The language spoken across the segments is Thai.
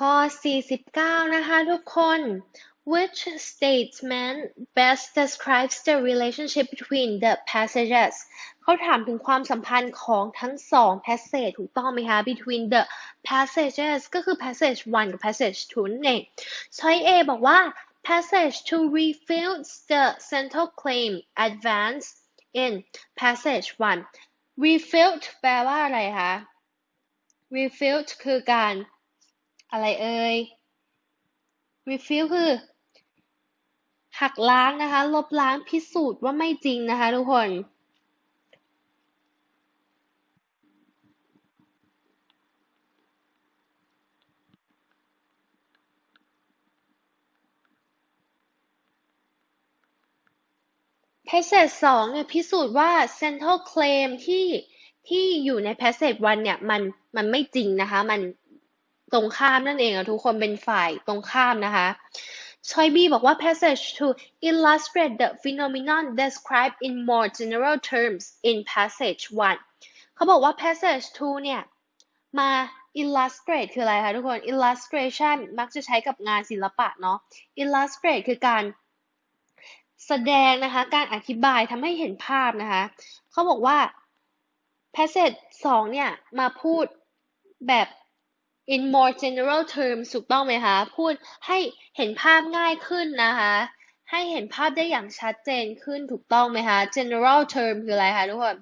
ข้อ 49 นะคะทุกคน which statement best describes the relationship between the passages เขาถามถึงความสัมพันธ์ของทั้งสอง passage ถูกต้องไหมคะ between the passages ก็คือ passage 1 กับ passage 2นั่นเอง choice A บอกว่า passage 2 refutes the central claim advanced in passage 1 refute แปลว่าอะไรคะ refute คือการ อะไรเอ่ย refute คือ หักล้างนะคะ ลบล้างพิสูจน์ว่าไม่จริงนะคะทุกคน passage สองเนี่ยพิสูจน์ว่า central claim ที่ที่อยู่ใน passage 1เนี่ยมันมันไม่จริงนะคะ มัน ตรงข้ามนั่นเองอะทุกคนเป็นฝ่ายตรงข้ามนะคะชอยบีบอกว่า passage to illustrate the phenomenon described in more general terms in passage 1เขาบอกว่า passage 2 เนี่ย มา illustrate คืออะไรคะทุกคน illustration มักจะใช้กับงานศิลปะเนาะ illustrate คือการแสดงนะคะ การอธิบายทำให้เห็นภาพนะคะ เขาบอกว่า passage 2 เนี่ย มาพูดแบบ in more general terms ถูกต้องไหมคะ พูดให้เห็นภาพง่ายขึ้นนะคะ ให้เห็นภาพได้อย่างชัดเจนขึ้นถูกต้องไหมคะ general term คืออะไรคะทุกคน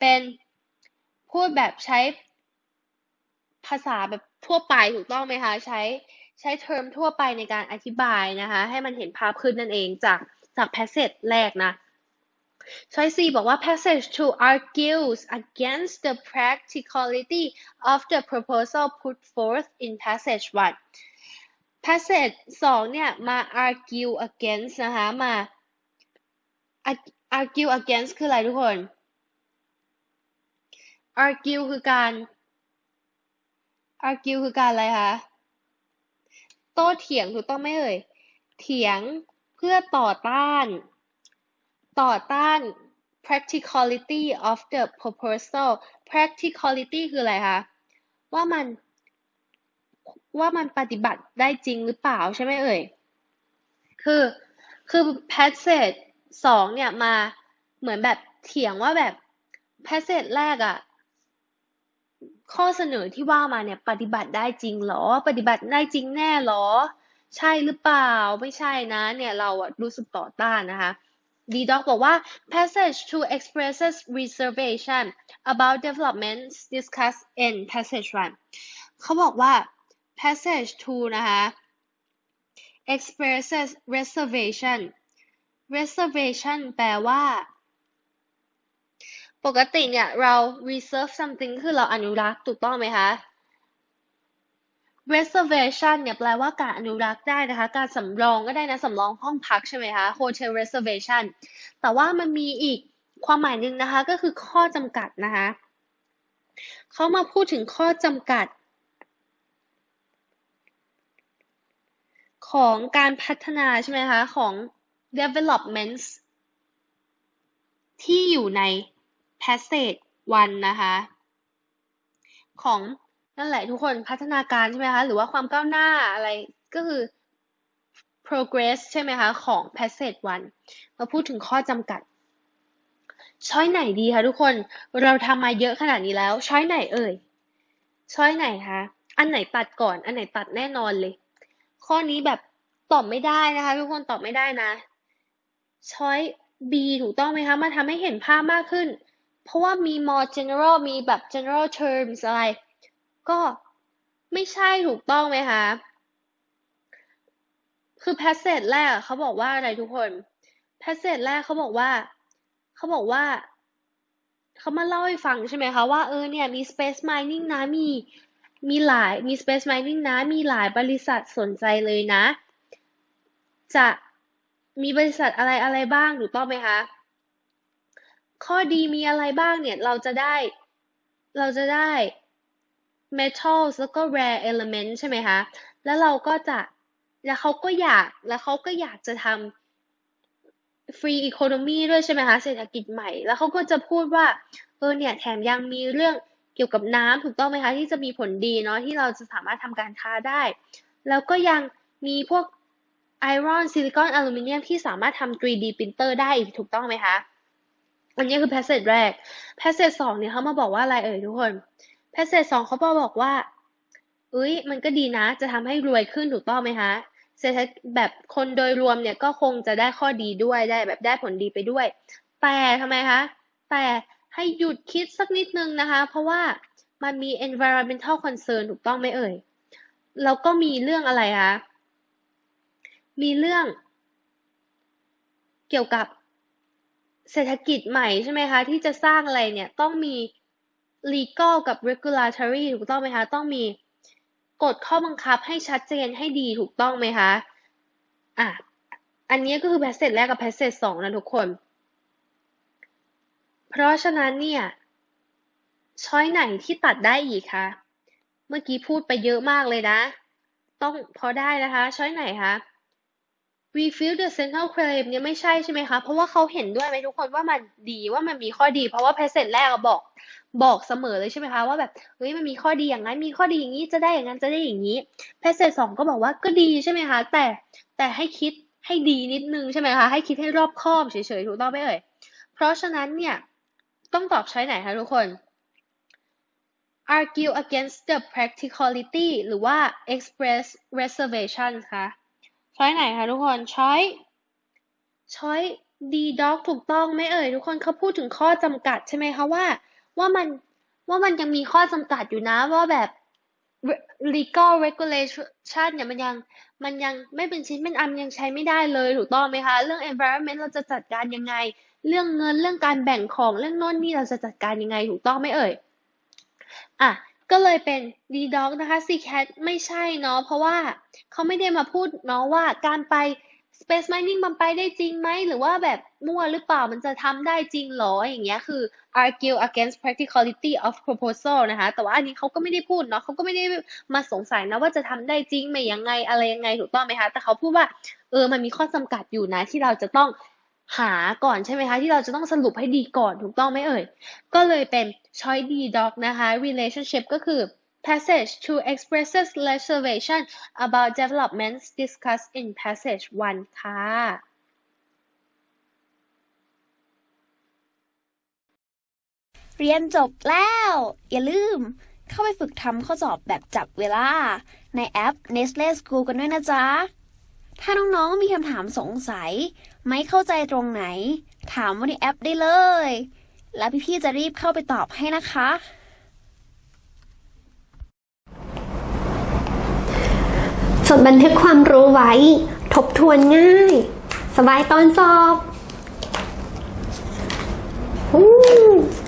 เป็นพูดแบบใช้ภาษาแบบทั่วไปถูกต้องไหมคะ ใช้ใช้เทอมทั่วไปในการอธิบายนะคะ ให้มันเห็นภาพขึ้นนั่นเองจากจาก passage แรกนะ Choice C บอกว่า passage 2 argues against the practicality of the proposal put forth in passage 1 passage 2 เนี่ย มา argue against นะคะ มา argue against คืออะไรทุกคน argue คือการ argue คือการอะไรคะ โต้เถียงถูกต้องไหมเอ่ย เถียงเพื่อต่อต้าน ต่อต้าน practicality of the proposal practicality คืออะไรคะ ว่ามัน ว่ามันปฏิบัติได้จริงหรือเปล่าใช่ไหมเอ่ย คือ คือ passage สองเนี่ยมาเหมือนแบบเถียงว่าแบบ passage แรกอะข้อเสนอที่ว่ามาเนี่ยปฏิบัติได้จริงหรอ ปฏิบัติได้จริงแน่หรอ ใช่หรือเปล่า ไม่ใช่นะ เนี่ยเราอะรู้สึกต่อต้านนะคะ D Doc บอกว่า passage 2 expresses reservation about developments discussed in passage 1เขาบอกว่า passage 2นะคะ expresses reservation reservation แปลว่า ปกติเนี่ย เรา reserve something คือเราอนุรักษ์ถูกต้องไหมคะ reservation เนี่ยแปลว่าการอนุรักษ์ได้นะคะ การสำรองก็ได้นะสำรองห้องพักใช่ไหมคะ hotel reservation แต่ว่ามันมีอีกความหมายหนึ่งนะคะ ก็คือข้อจำกัดนะคะเขามาพูดถึงข้อจำกัด ของการพัฒนาใช่ไหมคะ ของ developments ที่อยู่ใน passage 1 นะคะ ของ นั่นแหละทุกคนพัฒนาการใช่ไหมคะ หรือว่าความก้าวหน้าอะไรก็คือ progress ใช่ไหมคะ ของ passage 1 มาพูดถึงข้อจำกัด ช้อยไหนดีคะทุกคนเราทำมาเยอะขนาดนี้แล้ว ช้อยไหนเอ่ย ช้อยไหนคะอันไหนตัดก่อน อันไหนตัดแน่นอนเลย ข้อนี้แบบตอบไม่ได้นะคะ ทุกคนตอบไม่ได้นะ ช้อย B ถูกต้องไหมคะมาทำให้เห็นภาพมากขึ้น เพราะว่ามี more general มีแบบ general terms อะไร ก็ไม่ใช่ถูกต้องไหมคะ คือ passage แรกเขาบอกว่าอะไรทุกคน passage แรกเขาบอกว่าเขาบอกว่าเขามาเล่าให้ฟังใช่ไหมคะว่าเออเนี่ยมี space mining นะมีมีหลายมี Space Mining นะ มีหลายบริษัทสนใจเลยนะ จะมีบริษัทอะไรอะไรบ้างถูกต้องไหมคะข้อดีมีอะไรบ้างเนี่ยเราจะได้เราจะได้ metals แล้วก็ rare element ใช่ไหมคะ แล้วเราก็จะ แล้วเขาก็อยาก แล้วเขาก็อยากจะทำ free economy ด้วยใช่ไหมคะ เศรษฐกิจใหม่ แล้วเขาก็จะพูดว่า เออเนี่ยแถมยังมีเรื่องเกี่ยวกับน้ำถูกต้องไหมคะ ที่จะมีผลดีเนาะที่เราจะสามารถทำการค้าได้ แล้วก็ยังมีพวกไอรอนซิลิคอนอลูมิเนียมที่สามารถทำ 3D printer ได้อีกถูกต้องไหมคะ อันนี้คือ passage แรก passage สองเนี่ยเขามาบอกว่าอะไรเอ่ยทุกคน passage สองเขาบอกว่าเอ้ยมันก็ดีนะ จะทำให้รวยขึ้นถูกต้องไหมคะเศรษฐแบบคนโดยรวมเนี่ยก็คงจะได้ข้อดีด้วยได้แบบได้ผลดีไปด้วย แต่ทำไมคะ แต่ให้หยุดคิดสักนิดนึงนะคะ เพราะว่ามันมี environmental concern ถูกต้องไหมเอ่ย แล้วก็มีเรื่องอะไรคะ มีเรื่อง เกี่ยวกับเศรษฐกิจใหม่ใช่ไหมคะ ที่จะสร้างอะไรเนี่ยต้องมี legal กับ regulatory ถูกต้องไหมคะ ต้องมีกฎข้อบังคับให้ชัดเจนให้ดีถูกต้องไหมคะ อะ อันนี้ก็คือ passage แรกกับ passage สองนะทุกคน เพราะฉะนั้นเนี่ยช้อยไหนที่ตัดได้อีกคะ เมื่อกี้พูดไปเยอะมากเลยนะ ต้องพอได้นะคะ ช้อยไหนคะ refill the central claim เนี่ยไม่ใช่ใช่ไหมคะ เพราะว่าเขาเห็นด้วยไหมทุกคนว่ามันดีว่ามันมีข้อดี เพราะว่า passage แรกบอกบอกเสมอเลยใช่ไหมคะ ว่าแบบเฮ้ยมันมีข้อดีอย่างนั้นมีข้อดีอย่างนี้จะได้อย่างนั้นจะได้อย่างนี้ passage สองก็บอกว่าก็ดีใช่ไหมคะ แต่แต่ให้คิดให้ดีนิดนึงใช่ไหมคะให้คิดให้รอบคอบเฉยๆถูกต้องไหมเอ่ยเพราะฉะนั้นเนี่ยต้องตอบใช้ไหนคะทุกคน argue against the practicality หรือว่า express reservation คะ ช้อยไหนคะทุกคนช้อยช้อย D dog ถูกต้องไหมเอ่ยทุกคนเขาพูดถึงข้อจำกัดใช่ไหมคะว่า ว่ามันว่ามันยังมีข้อจำกัดอยู่นะว่าแบบ legal regulation เนี่ยมันยังมันยังไม่เป็นชิ้นเป็นอันยังใช้ไม่ได้เลยถูกต้องไหมคะเรื่อง environment เราจะจัดการยังไง เรื่องเงินเรื่องการแบ่งของเรื่องโน่นนี่เราจะจัดการยังไงถูกต้องไหมเอ่ยอะ ก็เลยเป็น D dog นะคะ C cat ไม่ใช่เนาะเพราะว่าเขาไม่ได้มาพูดเนาะว่าการไป space mining มันไปได้จริงไหมหรือว่าแบบมั่วหรือเปล่ามันจะทำได้จริงหรออย่างเงี้ยคือ argue against practicality of proposal นะคะแต่ว่าอันนี้เขาก็ไม่ได้พูดเนาะเขาก็ไม่ได้มาสงสัยนะว่าจะทำได้จริงไหมยังไงอะไรยังไงถูกต้องไหมคะแต่เขาพูดว่าเออมันมีข้อจำกัดอยู่นะที่เราจะต้อง หาก่อนใช่ไหมคะ ที่เราจะต้องสรุปให้ดีก่อนถูกต้องไหมเอ่ย ก็เลยเป็น choice D dog นะคะ relationship ก็คือ passage to expresses reservation about developments discussed in passage 1 ค่ะ เรียนจบแล้ว อย่าลืมเข้าไปฝึกทำข้อสอบแบบจับเวลา ในแอป Nestle School กันด้วยนะจ๊ะ ถ้าน้องๆมีคำถามสงสัย ไม่เข้าใจตรงไหน ถามว่าในแอปได้เลย แล้วพี่ๆจะรีบเข้าไปตอบให้นะคะ จดบันทึกความรู้ไว้ ทบทวนง่าย สบายตอนสอบ Ooh.